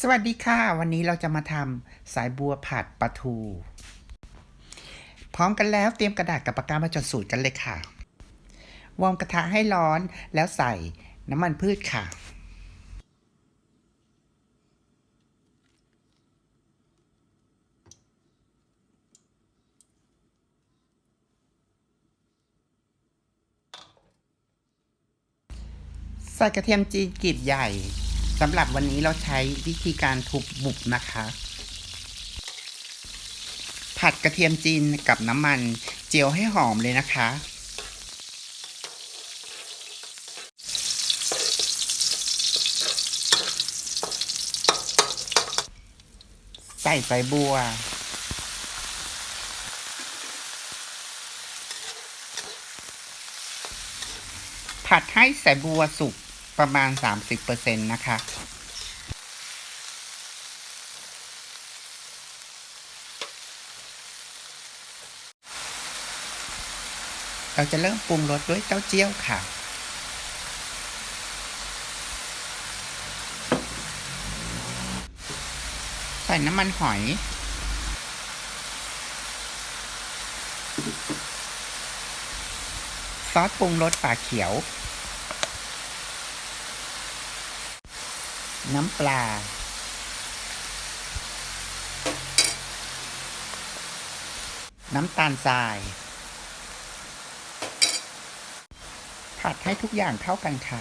สวัสดีค่ะ วันนี้เราจะมาทำสายบัวผัดปลาทู พร้อมกันแล้วเตรียมกระดาษกับปากกามาจดสูตรกันเลยค่ะ วอร์มกระทะให้ร้อนแล้วใส่น้ำมันพืชค่ะ ใส่กระเทียมจีนกลีบใหญ่ สำหรับวันนี้เราใช้วิธีการทุบบุบนะคะ ผัดกระเทียมจีนกับน้ำมันเจียวให้หอมเลยนะคะ ใส่ใส่บัวผัดให้ใส่บัวสุก ประมาณ 30%นะคะ เราจะเริ่มปรุงรสด้วยเต้าเจี้ยวค่ะใส่น้ำมันหอย ซอสปรุงรสปลาเขียว น้ำปลา น้ำตาลทราย ผัดให้ทุกอย่างเข้ากันค่ะ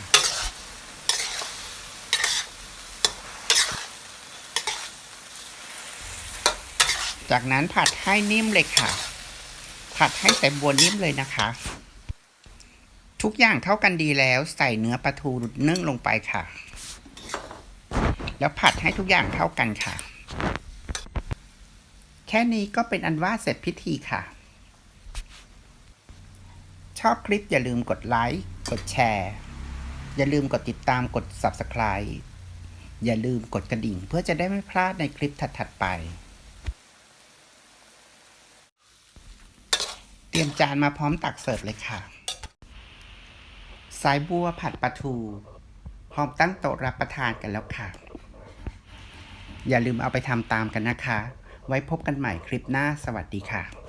จากนั้นผัดให้นิ่มเลยค่ะ ผัดให้ใส่บัวนิ่มเลยนะคะ ทุกอย่างเข้ากันดีแล้วใส่เนื้อปลาทูนึ่งลงไปค่ะ แล้วผัดให้ทุกอย่างเข้ากันค่ะ แค่นี้ก็เป็นอันว่าเสร็จพิธีค่ะ ชอบคลิปอย่าลืมกดไลค์ กดแชร์ อย่าลืมกดติดตามกด Subscribe อย่าลืมกดกระดิ่งเพื่อจะได้ไม่พลาดในคลิปถัด ๆ ไป เตรียมจานมาพร้อมตักเสิร์ฟเลยค่ะ สายบัวผัดปลาทูพร้อมตั้งโต๊ะรับประทานกันแล้วค่ะ อย่าลืมเอาไปทำตามกันนะคะ ไว้พบกันใหม่คลิปหน้าสวัสดีค่ะ